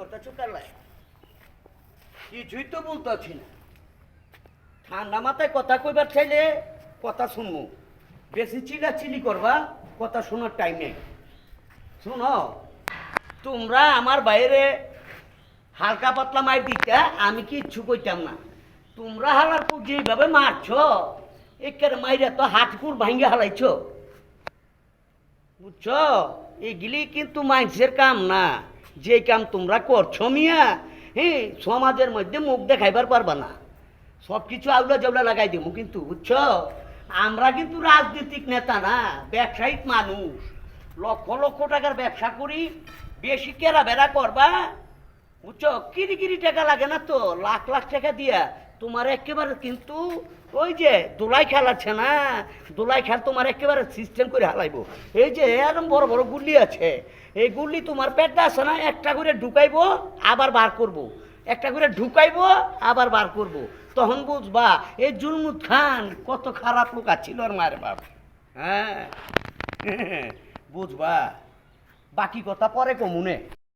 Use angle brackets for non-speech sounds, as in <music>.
করতেছো কালাই কিছুই তো বলতেছি না। ঠান্ডা মাথায় কথা কইবার চাইলে কথা শুনব বেশি চিলা চিলি করবা, কথা শোনার টাইম নেই। শুনো, তোমরা আমার বাইরে হালকা পাতলা মার দিতে আমি কি কিচ্ছু কইতাম না। তোমরা হালার যেভাবে মারছ, একের মাইরে তো হাটকুর ভাঙ্গে হালাইছ। বুঝছ? এগুলি কিন্তু মানুষের কাম না। যে কাম তোমরা করছ মিয়া হ্যাঁ সমাজের মধ্যে মুখ দেখাইবার পারবা না। সব কিছু আউলা জাউলা লাগাই দেবো কিন্তু, বুঝছ? আমরা কিন্তু রাজনৈতিক নেতা না, ব্যবসায়িক মানুষ। লক্ষ লক্ষ টাকার ব্যবসা করি, বেশি কেরা বেড়া করবা। বুঝছ? কিরি টাকা লাগে না তো, লাখ লাখ টাকা দিয়া তোমার একেবারে কিন্তু ওই যে দোলাই খেলাচ্ছে না, দোলাই খেল তোমার একেবারে সিস্টেম করে হালাইবো এই যে এরকম বড় বড় গুল্লি আছে, এই গুল্লি তোমার পেটটা আছে না, একটা করে ঢুকাইবো, আবার বার করব। একটা করে ঢুকাইবো, আবার বার করব। তখন বুঝবা, এই জুলমুদ খান কত খারাপ লোক আছিল মায়ের বাপ হ্যাঁ <laughs> বুঝবা বাকি কথা পরে কমুনে